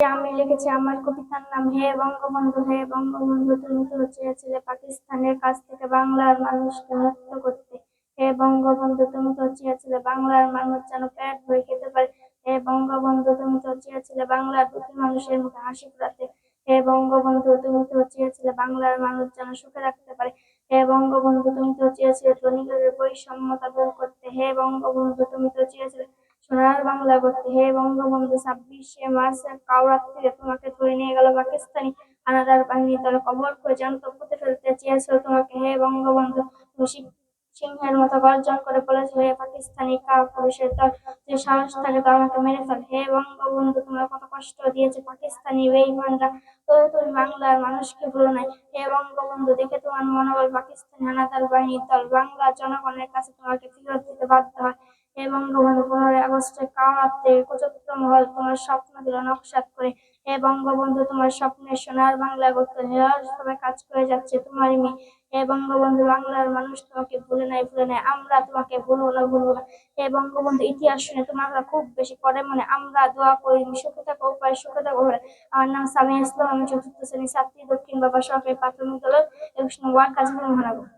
আমি লিখেছি আমার কবিতার নাম হে বঙ্গবন্ধু হে বঙ্গবন্ধু, তুমি তো চেয়েছিলে পাকিস্তানের কাছ থেকে বাংলার মানুষকে মুক্ত করতে। হে বঙ্গবন্ধু, তুমি তো চেয়েছিলে বাংলার মানুষ যেন পেট ভরে খেতে পারে। হে বঙ্গবন্ধু, তুমি তো চেয়েছিলে বাংলার দুঃখী মানুষের মুখে হাসি ফোটাতে। হে বঙ্গবন্ধু, তুমি তো চেয়েছিলে বাংলার মানুষ যেন সুখে রাখতে পারে। হে বঙ্গবন্ধু, তুমি তো চেয়েছিলে ধনীদের বৈষম্যতা দূর করতে। হে বঙ্গবন্ধু, তুমি তো চেয়েছিলে সোনার বাংলা করতে হে বঙ্গবন্ধু ছাব্বিশে মার্চ কাউরাত থেকে তোমাকে ধরে নিয়ে গেল পাকিস্তানি হানাদার বাহিনী। তারা কবর করে জানত পুঁতে ফেলতে চেয়েছিল তোমাকে। হে বঙ্গবন্ধু সিংহের মতো গর্জন করে বলেছিল হে পাকিস্তানি কা পুরুষের দল, যে সাহস থাকে তো আমাকে মেরে ফেল। হে বঙ্গবন্ধু, তোমার কত কষ্ট দিয়েছে পাকিস্তানি বেঈমানরা তো তুমি বাংলার মানুষকে ভুলো নাই। হে বঙ্গবন্ধু, দেখে তোমার মনোবল পাকিস্তানি হানাদার বাহিনীর দল, বাংলার জনগণের কাছে তোমাকে ফিরত দিতে বাধ্য হয়। হে বঙ্গবন্ধু আগস্টে কামাতে কুচত্র মহল তোমার স্বপ্ন দিল নকশাত করে। হে বঙ্গবন্ধু, তোমার স্বপ্নের সোনার বাংলা করতে সবাই কাজ করে যাচ্ছে তোমার মেয়ে। হে বঙ্গবন্ধু, বাংলার মানুষ তোমাকে ভুলে নাই ভুলে নাই, আমরা তোমাকে ভুলবো না ভুলবো না। হে বঙ্গবন্ধু, ইতিহাস শুনে তোমার খুব বেশি পড়ে মনে, আমরা দোয়া করি সুখে থাকো, উপায় সুখে থাকো আমার নাম সামিয়া ইসলাম, আমি চতুর্থ শ্রেণির ছাত্রী, দক্ষিণ বাবা সরকারি প্রাথমিক বিদ্যালয় একুশ নম্বর কাজীপুর মহানগর।